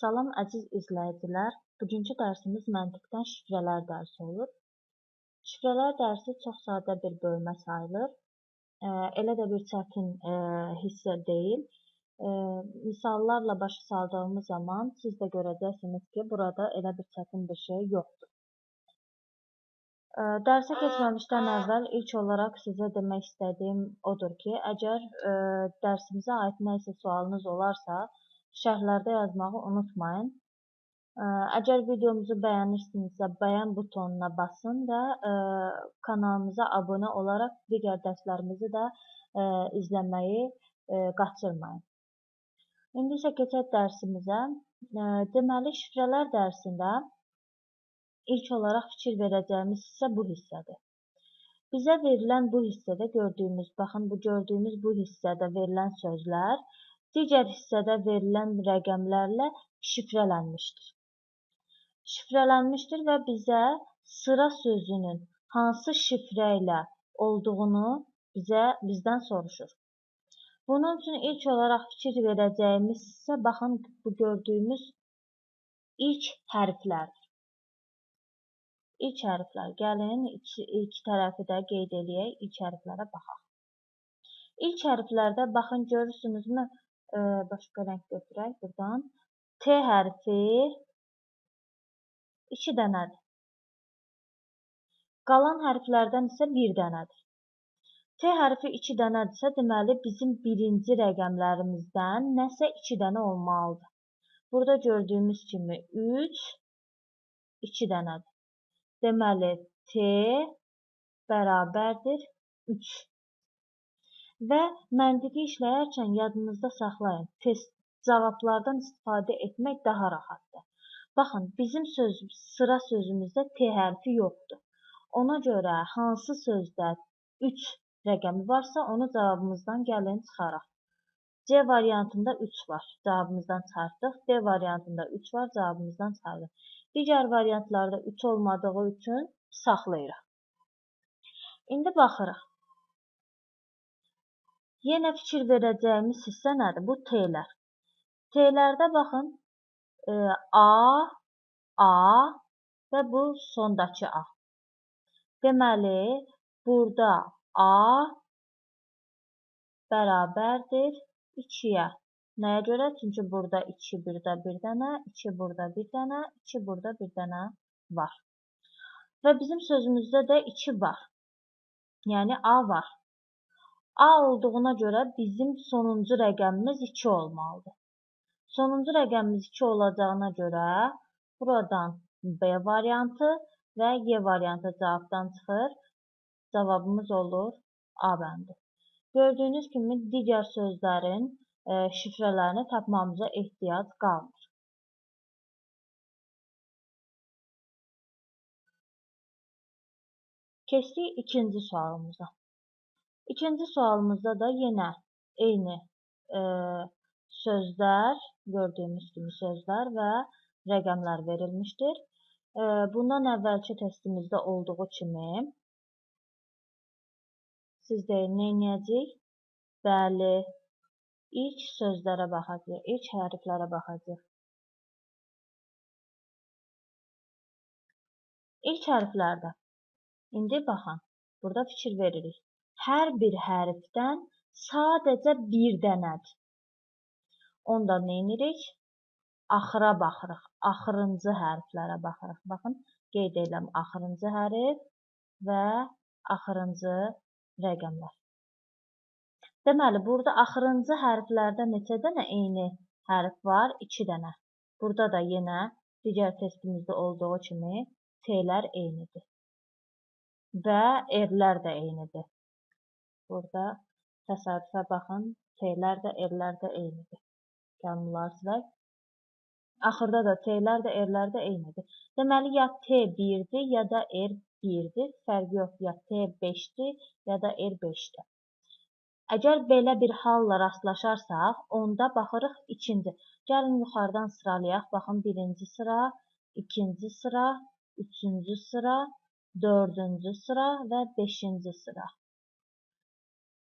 Salam əziz izləyicilər. Bugünkü dərsimiz məntiqdən şifrələr dərsi olur. Şifrələr dərsi çox sadə bir bölmə sayılır. Elə də bir çətin hissə deyil. Misallarla başa saldığımız zaman siz də görəcəksiniz ki, burada elə bir çətin bir şey yoxdur. Dərsə keçməmişdən əvvəl ilk olaraq sizə demək istədiyim odur ki, əgər dərsimizə aid nə isə sualınız olarsa, şərhlərdə yazmağı unutmayın. Əgər videomuzu bəyənirsinizsə, bəyən butonuna basın və kanalımıza abunə olaraq digər dərslərimizi də izləməyi qaçırmayın. İndi isə keçək dərsimizə. Deməli, şifrələr dərsində ilk olaraq fikir verəcəyimiz hissə bu hissədir. Bizə verilən bu hissədə gördüyümüz, baxın bu gördüyümüz bu hissədə verilən sözlər digər hissədə verilən rəqəmlərlə şifrələnmişdir. Şifrələnmişdir və bizə sıra sözünün hansı şifrə ilə olduğunu bizə bizdən soruşur. Bunun üçün ilk olaraq fikir verəcəyimiz hissə baxın bu gördüyümüz ilk hərflərdir. İlk hərflər. Gəlin iki, iki tərəfi də qeyd eləyək, ilk hərflərə baxaq. İlk hərflərdə baxın görürsünüzmü? E, başqa rəng götürək burdan. T hərfi 2 dənədir. Qalan hərflərdən isə 1 dənədir. T hərfi 2 dənədirsə, deməli bizim birinci rəqəmlərimizdən nəsə 2 dənə olmalıdır. Burada gördüyümüz kimi 3 2 dənədir. Deməli, T bərabərdir 3. Və məntiqi işləyərkən yadınızda saxlayın. Test cavablardan istifadə etmək daha rahatdır. Baxın, bizim söz, sıra sözümüzdə T hərfi yoxdur. Ona görə hansı sözdə 3 rəqəmi varsa, onu cavabımızdan gəlin çıxaraq. C variantında 3 var, cavabımızdan çıxartdıq. D variantında 3 var, cavabımızdan çıxartdıq. Digər variantlarda 3 olmadığı üçün saxlayırıq. İndi baxırıq. Yenə fikir verəcəyimiz hissə nədir? Bu T-lər. T-lərdə baxın, e, A, A və bu sondakı A. Deməli, burada A bərabərdir 2-yə. Nəyə görə? Çünki burada 2, burada bir dənə, 2 burada bir dənə, 2 burada bir dənə var. Və bizim sözümüzdə də 2 var. Yəni A var. A olduğuna görə bizim sonuncu rəqəmimiz 2 olmalıdır. Sonuncu rəqəmimiz 2 olacağına görə buradan B variantı və Y variantı cavabdan çıxır. Cavabımız olur A bəndi. Gördüyünüz kimi digər sözlərin şifrələrini tapmamıza ehtiyac qalmır. Keçdik ikinci sualımıza. İkinci sualımızda da yenə eyni e, sözlər, gördüyümüz kimi sözlər və rəqəmlər verilmişdir. E, bundan əvvəlki testimizdə olduğu kimi siz deyin, nə edəcəyik? Bəli, İlk sözlərə baxacağıq, ilk hərflərə baxacağıq. İlk hərflərdə. İndi baxın, burada fikir veririk. Hər bir hərfdən sadəcə bir dənədir. Onda nə edirik? Axıra baxırıq. Axırıncı hərflərə baxırıq. Baxın, qeyd edirəm axırıncı hərf və axırıncı rəqəmlər. Deməli, burada axırıncı hərflərdə neçə dənə eyni hərf var? 2 dənə. Burada da yenə digər testimizdə olduğu kimi T-lər eynidir. Və R-lər də eynidir. Burada təsadüfə baxın, T-lər də R-lər də eynidir. Gəlin bunları silək. Axırda da T-lər də R-lər də eynidir. Deməli, ya T 1-dir, ya da R 1-dir. Fərqi yox, ya T 5-dir, ya da R 5-dir. Əgər belə bir halla rastlaşarsaq, onda baxırıq ikinci. Gəlin yuxarıdan sıralayaq. Baxın, birinci sıra, ikinci sıra, üçüncü sıra, dördüncü sıra və beşinci sıra.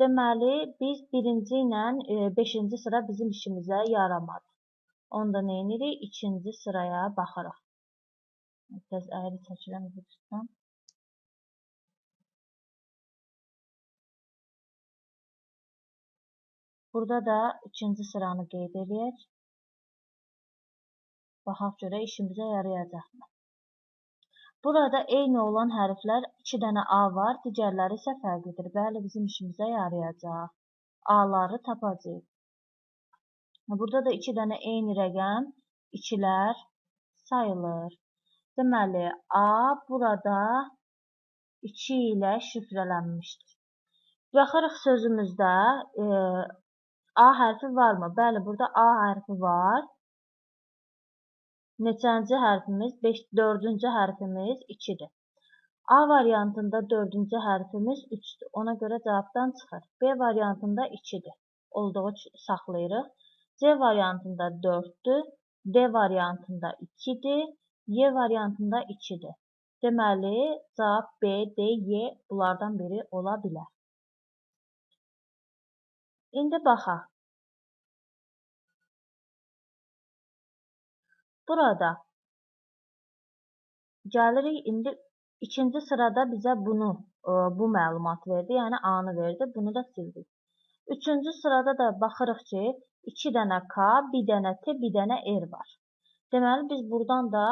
Deməli, biz birinci ilə e, beşinci sıra bizim işimizə yaramadı. Onda nə edirik? İkinci sıraya baxırıq. Biraz əyri çəkirəm bu üstdən. Burada da ikinci sıranı qeyd edək. Baxaq görə işimizə yarayacaqmı? Burada eyni olan hərflər 2 dənə A var, digərləri isə fərqlidir. Bəli, bizim işimizə yarayacaq. A-ları tapacağıq. Burada da 2 dənə eyni rəqəm 2-lər sayılır. Deməli, A burada 2 ilə şifrələnmişdir. Baxırıq sözümüzdə e, A hərfi varmı? Bəli, burada A hərfi var. Neçənci hərfimiz? 5, 4-cü hərfimiz 2-dir. A variantında 4-cü hərfimiz 3-dür. Ona görə cavabdan çıxır. B variantında 2-dir. Olduğu saxlayırıq. C variantında 4-dür. D variantında 2-dir. Y variantında 2-dir. Deməli, cavab B, D, Y bunlardan biri ola bilər. İndi baxaq. Burada gəlirik indi ikinci sırada bizə bunu e, bu məlumat verdi, yəni A-nı verdi. Bunu da sildik. Üçüncü sırada da baxırıq ki, 2 dənə K, bir dənə T, bir dənə R var. Deməli biz burdan da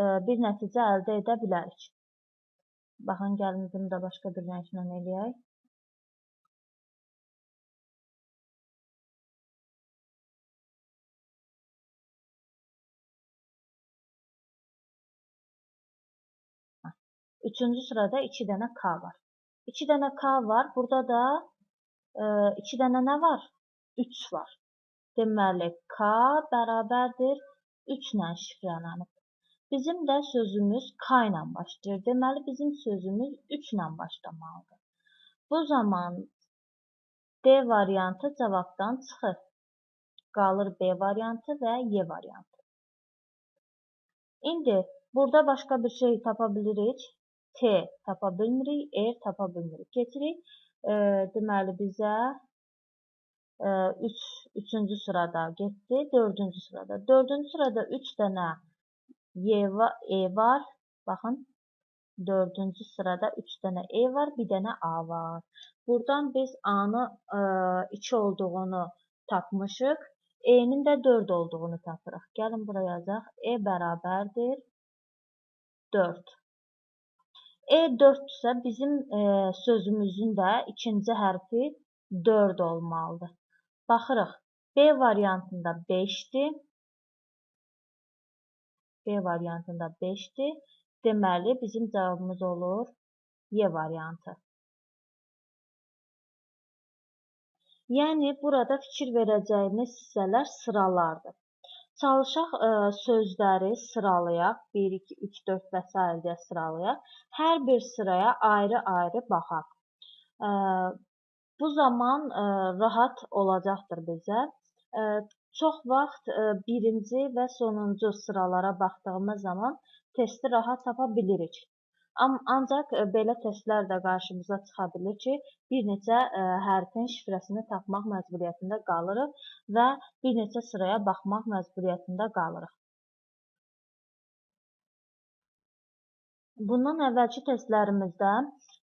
e, bir nəticə əldə edə bilərik. Baxın, gəlin bunu da başqa bir rənglə eləyək. Üçüncü sırada 2 dənə K var. 2 dənə K var. Burada da 2 e, dənə nə var? 3 var. Deməli, K bərabərdir 3 ilə şifrələnib. Bizim də sözümüz K ilə başlayır. Deməli, bizim sözümüz 3 ilə başlamalıdır. Bu zaman D variantı cavabdan çıxır. Qalır B variantı və Y variantı. İndi burada başqa bir şey tapa bilirik. T tapa bilmirik, R tapa bilmirik. Keçirik. E, deməli bizə e, 3 3-cü sırada getdi, 4-cü sırada. 4-cü sırada 3 dənə Y var, E var. Baxın. 4-cü sırada 3 dənə E var, bir dənə A var. Buradan biz A-nı e, 2 olduğunu tapmışıq. E-nin də 4 olduğunu tapırıq. Gəlin bura yazaq. E bərabərdir 4. E4-dürsə bizim e, sözümüzün də ikinci hərfi 4 olmalıdır. Baxırıq. B variantında 5-dir. B variantında 5-dir. Deməli, bizim cavabımız olur Y variantı. Yəni, burada fikir verəcəyimiz hissələr sıralardır. Çalışaq ə, e, sözləri sıralayaq. 1, 2, 3, 4 və s. deyə sıralayaq. Hər bir sıraya ayrı-ayrı baxaq. Ə, e, bu zaman ə, e, rahat olacaqdır bizə. Ə, çox vaxt ə, birinci və sonuncu sıralara baxdığımız zaman testi rahat tapa bilirik. Ancaq e, belə testlər də qarşımıza çıxa bilər ki, bir neçə e, hərfin şifrəsini tapmaq məcburiyyətində qalırıq və bir neçə sıraya baxmaq məcburiyyətində qalırıq. Bundan əvvəlki testlərimizdə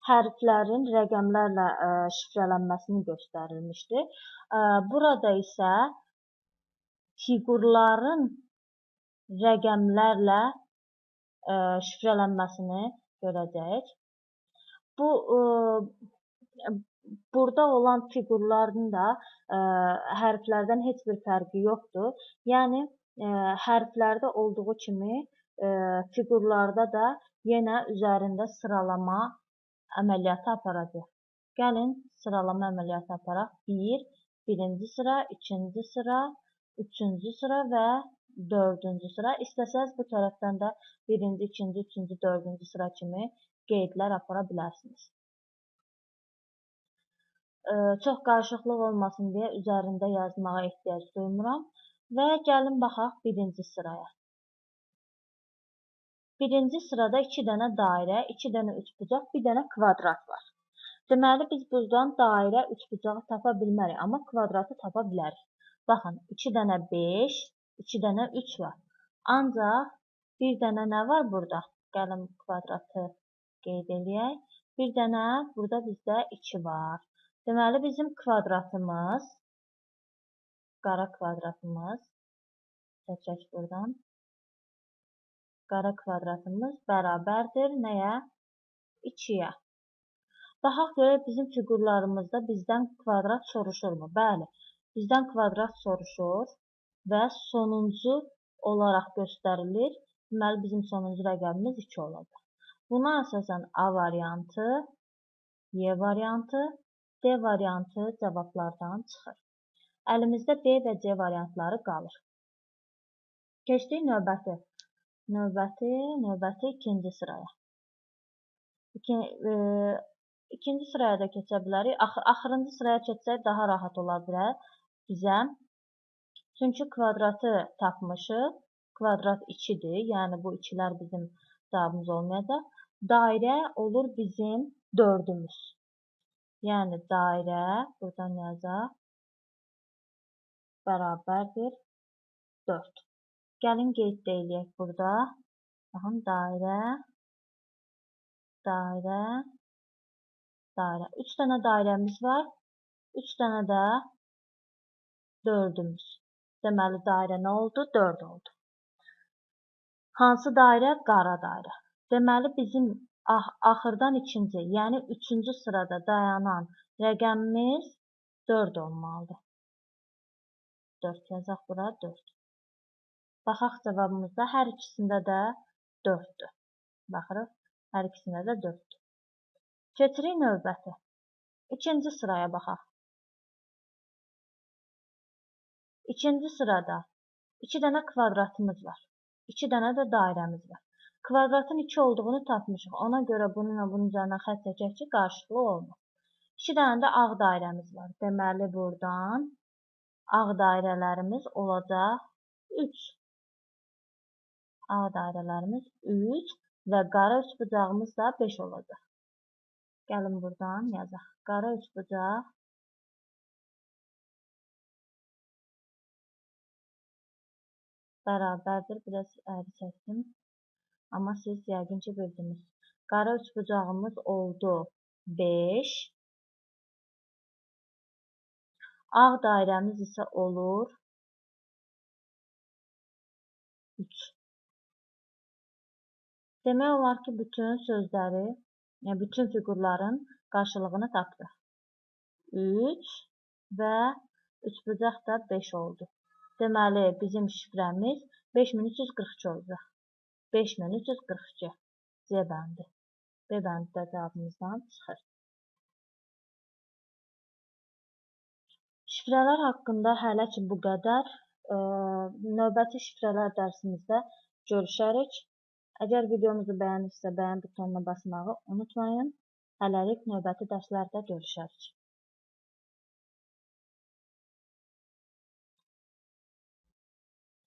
hərflərin rəqəmlərlə e, şifrələnməsini göstərilmişdi. Burada isə fiqurların rəqəmlərlə şifrələnməsini görəcəyik. Bu ə, e, burada olan fiqurların da ə, e, hərflərdən heç bir fərqi yoxdur. Yəni ə, e, hərflərdə olduğu kimi ə, fiqurlarda da yenə üzərində sıralama əməliyyatı aparacağıq. Gəlin sıralama əməliyyatı aparaq. 1, birinci sıra, ikinci sıra, üçüncü sıra və dördüncü sıra. İstəsəz bu tərəfdən də birinci, ikinci, üçüncü, dördüncü sıra kimi qeydlər apara bilərsiniz. Çox qarışıqlıq olmasın deyə üzərində yazmağa ehtiyac duymuram və gəlin baxaq birinci sıraya. Birinci sırada 2 dənə dairə, 2 dənə üçbucaq, bir dənə kvadrat var. Deməli, biz buradan dairə, üçbucağı tapa bilmərik, amma kvadratı tapa bilərik. Baxın, 2 dənə 5, 2 dənə 3 var. Ancaq bir dənə nə var burada? Gəlin kvadratı qeyd eləyək. Bir dənə burada bizdə 2 var. Deməli bizim kvadratımız qara kvadratımız seçək buradan. Qara kvadratımız bərabərdir nəyə? 2-yə. Baxaq görək bizim fiqurlarımızda bizdən kvadrat soruşurmu? Bəli, bizdən kvadrat soruşur və sonuncu olaraq göstərilir. Deməli bizim sonuncu rəqəmimiz 2 olacaq. Buna əsasən A variantı, Y variantı, D variantı cavablardan çıxır. Əlimizdə B və C variantları qalır. Keçdik növbəti. Növbəti, növbəti ikinci sıraya. İki, e, ikinci sıraya da keçə bilərik. Ax axırıncı sıraya keçsək daha rahat ola bilər bizə. Çünki kvadratı tapmışıq. Kvadrat 2-dir. Yəni bu 2-lər bizim cavabımız olmayacaq. Dairə olur bizim dördümüz. Yəni dairə, buradan yazaq, bərabərdir 4. Gəlin qeyd eləyək burada. Baxın, dairə, dairə, dairə. 3 dənə dairəmiz var. 3 dənə də dördümüz. Deməli, dairə nə oldu? 4 oldu. Hansı dairə? Qara dairə. Deməli bizim ax axırdan ikinci, yəni üçüncü sırada dayanan rəqəmimiz 4 olmalıdır. 4 yazaq bura 4. Baxaq cavabımızda hər ikisində də 4-dür. Baxırıq, hər ikisində də 4-dür. Keçirik növbəti. İkinci sıraya baxaq. İkinci sırada 2 dənə kvadratımız var. 2 dənə də dairəmiz var. Kvadratın 2 olduğunu tapmışıq. Ona görə bununla bunun üzərinə xətt çəkək ki, qarşılıqlı olmur. 2 dənə də ağ dairəmiz var. Deməli, buradan ağ dairələrimiz olacaq 3. Ağ dairələrimiz 3 və qara üçbucağımız da 5 olacaq. Gəlin buradan yazaq. Qara üçbucaq bərabərdir. Biraz əri çəkdim. Amma siz yəqin ki, bildiniz. Qara üçbucağımız oldu 5. Ağ dairəmiz isə olur 3. Demək olar ki, bütün sözləri, yəni bütün fiqurların qarşılığını tapdıq. 3 və üçbucaq da 5 oldu. Deməli, bizim şifrəmiz 5342 olacaq. 5342 C bəndi. B bəndi də cavabımızdan çıxır. Şifrələr haqqında hələ ki bu qədər. Növbəti şifrələr dərsimizdə görüşərik. Əgər videomuzu bəyənirsə, bəyən butonuna basmağı unutmayın. Hələlik növbəti dərslərdə görüşərik.